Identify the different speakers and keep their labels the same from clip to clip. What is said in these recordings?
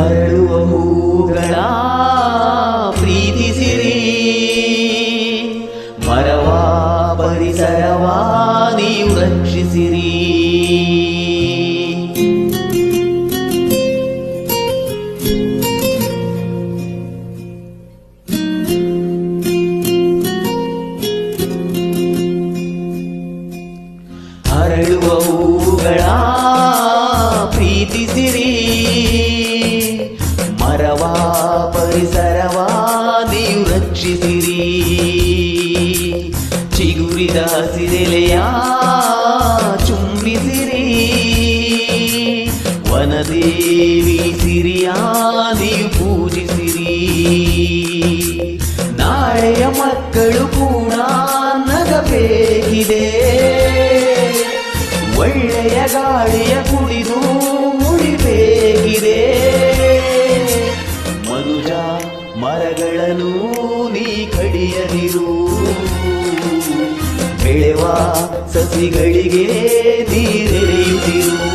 Speaker 1: ಹರಡುವ ಹೂಗಳ ನೀವು ಪೂಜಿಸಿರಿ. ನಾಳೆಯ ಮಕ್ಕಳು ಕೂಡ ನಗಬೇಕಿದೆ ಒಳ್ಳೆಯ ಗಾಳಿಯ ಕುಡಿದು ಮುಡಿಬೇಕಿದೆ. ಮನುಜ, ಮರಗಳನ್ನು ನೀ ಕಡಿಯದಿರು. ಬೆಳೆವ ಸಸಿಗಳಿಗೆ ನೀರೆರೆಯುತ್ತಿರು.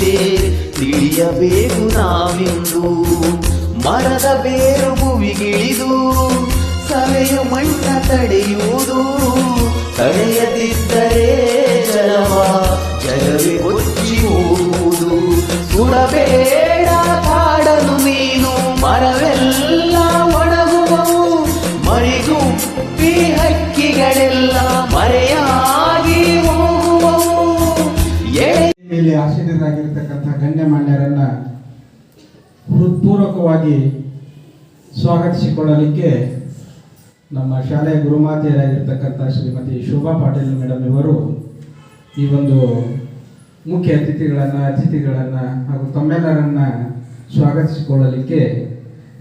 Speaker 1: ಭಿಕ್ಷೆ ತಿಳಿಯಬೇಕು ನಾವಿಂದು. ಮರದ ಬೇರು ಭೂವಿಗಿಳಿದು ಸವೆಯು ಮಣ್ಣ ತಡೆಯುವುದು.
Speaker 2: ಆಸೀನರಾಗಿರ್ತಕ್ಕಂಥ ಗಣ್ಯಮಾನ್ಯರನ್ನ ಹೃತ್ಪೂರ್ವಕವಾಗಿ ಸ್ವಾಗತಿಸಿಕೊಳ್ಳಲಿಕ್ಕೆ ನಮ್ಮ ಶಾಲೆಯ ಗುರುಮಾತೆಯರಾಗಿರ್ತಕ್ಕಂಥ ಶ್ರೀಮತಿ ಶೋಭಾ ಪಾಟೀಲ್ ಮೇಡಮ್ ಇವರು ಈ ಒಂದು ಮುಖ್ಯ ಅತಿಥಿಗಳನ್ನು ಅತಿಥಿಗಳನ್ನು ಹಾಗೂ ತಮ್ಮೆಲ್ಲರನ್ನ ಸ್ವಾಗತಿಸಿಕೊಳ್ಳಲಿಕ್ಕೆ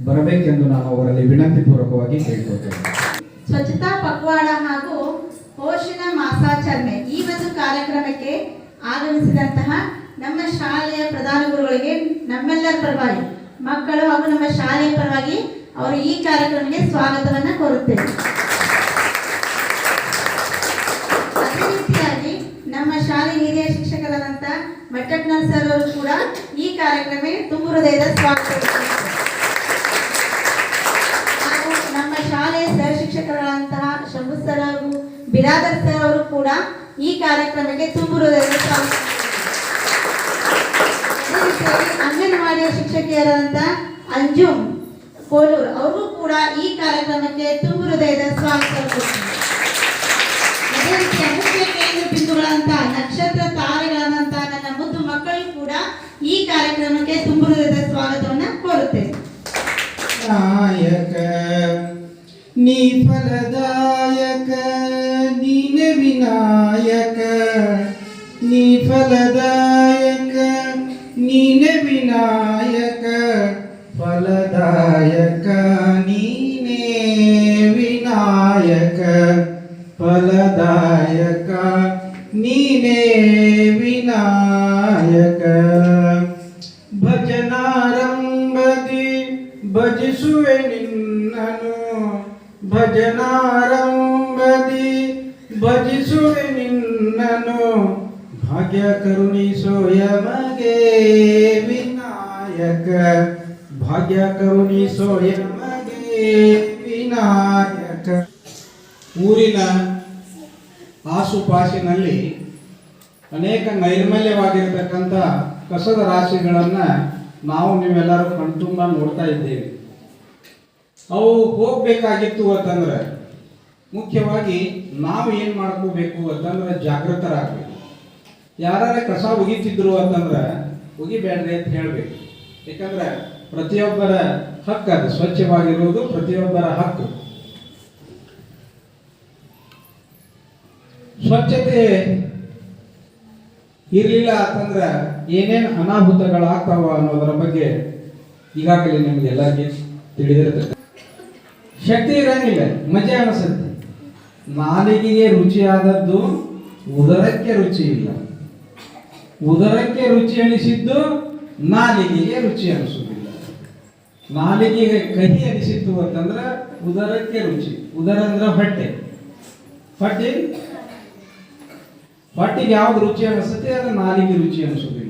Speaker 2: ಬರಬೇಕೆಂದು ನಾನು ಅವರಲ್ಲಿ ವಿನಂತಿ ಪೂರ್ವಕವಾಗಿ ಕೇಳ್ಕೊಳ್ತೇನೆ.
Speaker 3: ಸ್ವಚ್ಛತಾ ಪಕ್ವಾಡ ಹಾಗೂ ಪೋಷಣ ಮಾಸಾಚರಣೆ ಈ ಒಂದು ಕಾರ್ಯಕ್ರಮಕ್ಕೆ ಆಗಮಿಸಿದಂತಹ ನಮ್ಮ ಶಾಲೆಯ ಪ್ರಧಾನ ಗುರುಗಳಿಗೆ ನಮ್ಮೆಲ್ಲರ ಪರವಾಗಿ, ಮಕ್ಕಳು ಹಾಗೂ ನಮ್ಮ ಶಾಲೆಯ ಪರವಾಗಿ ಅವರು ಈ ಕಾರ್ಯಕ್ರಮಕ್ಕೆ ಸ್ವಾಗತವನ್ನ ಕೋರುತ್ತೇವೆ. ಅದೇ ರೀತಿಯಾಗಿ ನಮ್ಮ ಶಾಲೆ ಹಿರಿಯ ಶಿಕ್ಷಕರಾದಂತಹ ಮಟ್ಟಕ್ನಲ್ ಸರ್ ಅವರು ಕೂಡ ಈ ಕಾರ್ಯಕ್ರಮಕ್ಕೆ ತುಂಬ ಹೃದಯದ ಸ್ವಾಗತ ಹಾಗೂ ನಮ್ಮ ಶಾಲೆಯ ಸಹ ಶಿಕ್ಷಕರಾದಂತಹ ಶಂಭು ಸರ್ ಹಾಗೂ ಬಿರಾದರ್ ಸರ್ ಅವರು ಕೂಡ ಈ ಕಾರ್ಯಕ್ರಮಕ್ಕೆ ತುಂಬು ಹೃದಯದ ಸ್ವಾಗತ ಅಂಗನವಾಡಿಯ ಶಿಕ್ಷಕಿಯರಾದಂತಹ ಅಂಜುಮ್ ಕೋಲೂರ್, ಅವರು ಕೂಡ ಈ ಕಾರ್ಯಕ್ರಮಕ್ಕೆ ತುಂಬು ಹೃದಯದ ಸ್ವಾಗತ. ಅದೇ ಬಿಂದುಗಳಂತಹ ನಕ್ಷತ್ರ ತಾರೆಗಳಂತಹ ನನ್ನ ಮುದ್ದು ಮಕ್ಕಳು ಕೂಡ ಈ ಕಾರ್ಯಕ್ರಮಕ್ಕೆ ತುಂಬು ಹೃದಯದ ಸ್ವಾಗತವನ್ನ ಕೋರುತ್ತೇನೆ
Speaker 2: ನಾಯಕ, ನೀ ಫಲದಾಯಕ, ನೀನೆ ವಿನಾಯಕ, ನೀ ಫಲದಾಯಕ ಫಲದಾಯಕ ನೀನೇ ವಿನಾಯಕ ಫಲದಾಯಕ ನೀನೇ ವಿನಾಯಕ ಭಜನಾರಂಭದಿ ಭಜಿಸುವೆ ನಿನ್ನನು ಭಜನಾರಂಭದಿ ಭಜಿಸುವೆ ನಿನ್ನನು ಭಾಗ್ಯ ಕರುಣಿಸೋ ಯಮಗೆ ವಿನಾಯಕ ಭಾಗ್ಯ ಕರುಣಿಸೋ ವಿನಾಯಕ. ಊರಿನ ಆಸುಪಾಸಿನಲ್ಲಿ ಅನೇಕ ನೈರ್ಮಲ್ಯವಾಗಿರ್ತಕ್ಕಂಥ ಕಸದ ರಾಶಿಗಳನ್ನು ನಾವು ನೀವೆಲ್ಲರೂ ಕಣ್ತುಂಬ ನೋಡ್ತಾ ಇದ್ದೇವೆ. ಅವು ಹೋಗ್ಬೇಕಾಗಿತ್ತು ಅಂತಂದ್ರೆ ಮುಖ್ಯವಾಗಿ ನಾವು ಏನು ಮಾಡ್ಕೋಬೇಕು ಅಂತಂದ್ರೆ ಜಾಗೃತರಾಗಬೇಕು. ಯಾರೇ ಕಸ ಉಗಿತಿದ್ರು ಅಂತಂದ್ರೆ ಉಗಿಬೇಡ್ರಿ ಅಂತ ಹೇಳ್ಬೇಕು. ಯಾಕಂದ್ರೆ ಪ್ರತಿಯೊಬ್ಬರ ಹಕ್ಕು ಅದು. ಸ್ವಚ್ಛವಾಗಿರುವುದು ಪ್ರತಿಯೊಬ್ಬರ ಹಕ್ಕು. ಸ್ವಚ್ಛತೆ ಇರಲಿಲ್ಲ ಅಂತಂದ್ರೆ ಏನೇನು ಅನಾಹುತಗಳಾಗ್ತಾವ ಅನ್ನೋದರ ಬಗ್ಗೆ ಈಗಾಗಲೇ ನಿಮ್ಗೆ ಎಲ್ಲರಿಗೆ ತಿಳಿದಿರ್ತದೆ. ಶಕ್ತಿ ಇರಂಗಿಲ್ಲ, ಮಜಾ ಅನಿಸುತ್ತೆ. ನಾಲಿಗೆಗೆ ರುಚಿಯಾದದ್ದು ಉದರಕ್ಕೆ ರುಚಿ ಇಲ್ಲ. ಉದರಕ್ಕೆ ರುಚಿ ಅನಿಸಿದ್ದು ನಾಲಿಗೆಗೆ ರುಚಿ ಅನಿಸುವುದಿಲ್ಲ ನಾಲಿಗೆಗೆ ಕಹಿ ಅನಿಸಿತ್ತು ಅಂತಂದ್ರೆ ಉದರಕ್ಕೆ ರುಚಿ. ಉದರ ಅಂದ್ರೆ ಹೊಟ್ಟೆ. ಹೊಟ್ಟೆ? ಹೊಟ್ಟೆಗೆ ಯಾವ್ದು ರುಚಿ ಅನಿಸುತ್ತೆ, ಅದು ನಾಲಿಗೆ ರುಚಿ ಅನಿಸುವುದಿಲ್ಲ.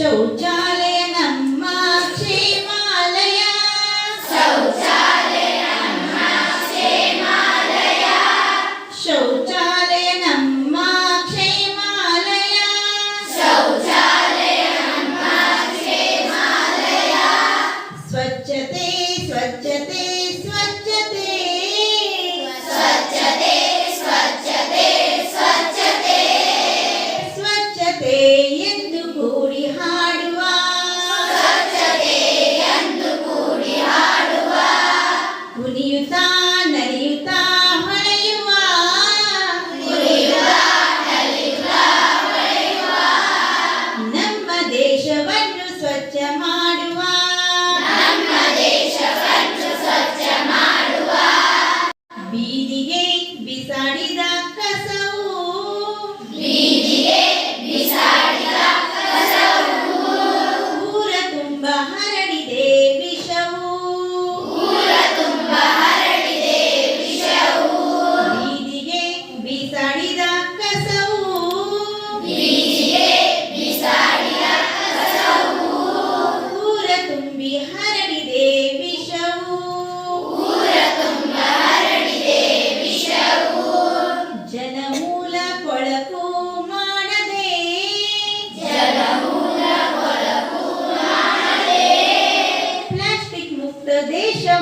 Speaker 3: ಶೌಚಾ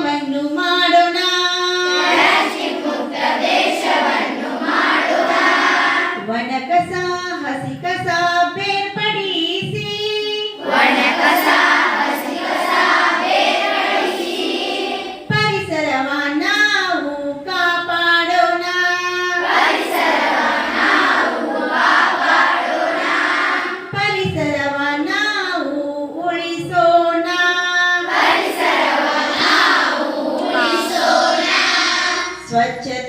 Speaker 3: ದೇಶವನ್ನು ಮಾಡೋಣ. ವನ ಕಸ ಹಸಿ ಕಸ ಬೇರ್ಪಡಿಸಿ ಸ್ವಚ್ಛತೆ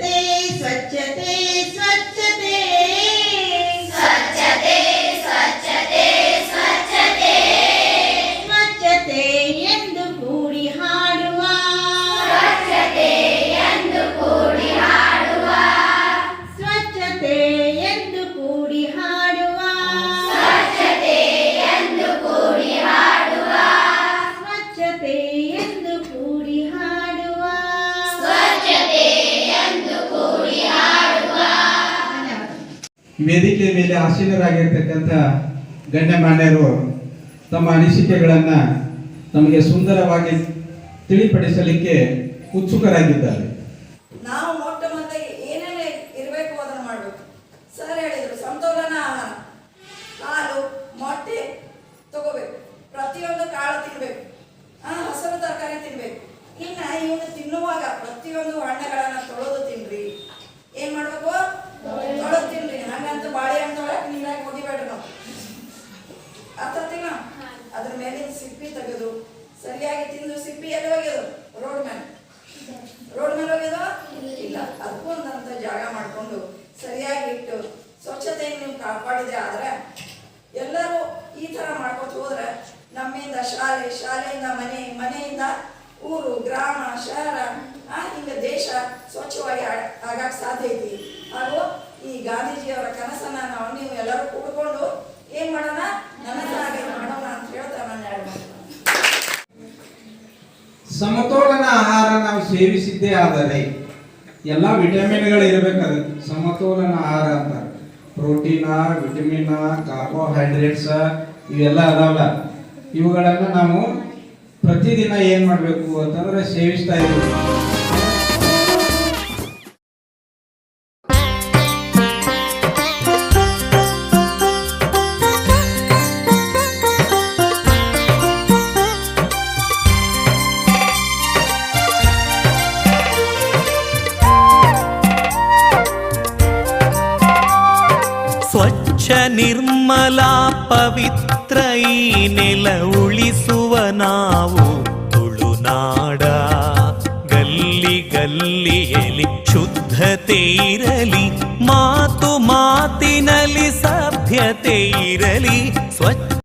Speaker 2: ಮೇಲೆ ಆಸೀನರಾಗಿರ್ತಕ್ಕಂಥ ಗಣ್ಯಮಾನ್ಯರು ತಮ್ಮ ಅನಿಸಿಕೆಗಳನ್ನು ನಮಗೆ ಸುಂದರವಾಗಿ ತಿಳಿಪಡಿಸಲಿಕ್ಕೆ ಉತ್ಸುಕರಾಗಿದ್ದಾರೆ.
Speaker 4: ನಾವು ಮೊಟ್ಟ ಮೊದಲಿಗೆ ಏನೇನೆ ಇರಬೇಕು ಅದನ್ನು ಮಾಡಬೇಕು. ಸರ್ ಹೇಳಿದರು ಸಮತೋಲನ ಆಹಾರ ಹಾಲು, ಮೊಟ್ಟೆ ತಗೋಬೇಕು. ಪ್ರತಿಯೊಂದು ಕಾಳು ತಿನ್ಬೇಕು. ಹಸಿರು ತರಕಾರಿ ತಿನ್ಬೇಕು. ಇನ್ನು ಇವನು ತಿನ್ನುವಾಗ ಪ್ರತಿಯೊಂದು ಹಣ್ಣುಗಳನ್ನು ತೊಳೆದು ತಿನ್ರಿ. ಏನ್ ಮಾಡ್ಬೇಕು? ಊರು, ಗ್ರಾಮ, ಶಹರ ಹಿಂಗ ದೇಶ ಸ್ವಚ್ಛವಾಗಿ ಆಗಕ್ಕೆ ಆಗಕ್ ಸಾಧ್ಯ ಐತಿ. ಹಾಗೂ ಈ ಗಾಂಧೀಜಿಯವರ ಕನಸನ್ನ ನಾವು ನೀವು ಎಲ್ಲರೂ ಕೂಡ್ಕೊಂಡು ಏನ್ ಮಾಡೋಣ? ನನಗಾಗಿ ಮಾಡೋಣ ಅಂತ ಹೇಳ್ತಾ ನಾನು.
Speaker 2: ಸಮತೋಲನ ಆಹಾರ ನಾವು ಸೇವಿಸಿದ್ದೇ ಆದರೆ ಎಲ್ಲ ವಿಟಮಿನ್ಗಳು ಇರಬೇಕದು ಸಮತೋಲನ ಆಹಾರ ಅಂತ ಪ್ರೋಟೀನ, ವಿಟಮಿನ್, ಕಾರ್ಬೋಹೈಡ್ರೇಟ್ಸ್, ಇವೆಲ್ಲ ಅದಾವಲ್ಲ. ಇವುಗಳನ್ನು ನಾವು ಪ್ರತಿದಿನ ಏನು ಮಾಡಬೇಕು ಅಂತಂದ್ರೆ ಸೇವಿಸ್ತಾ ಇದ್ದೀವಿ
Speaker 5: ಸ್ವಚ್ಛ ನಿರ್ಮಲ ಪವಿತ್ರ ಈ ನೆಲ ಉಳಿಸುವ ನಾವು ತುಳುನಾಡ ಗಲ್ಲಿ ಗಲ್ಲಿಯಲಿ ಶುದ್ಧತೆ ಇರಲಿ ಮಾತು ಮಾತಿನಲ್ಲಿ ಸಭ್ಯತೆ ಇರಲಿ ಸ್ವಚ್ಛ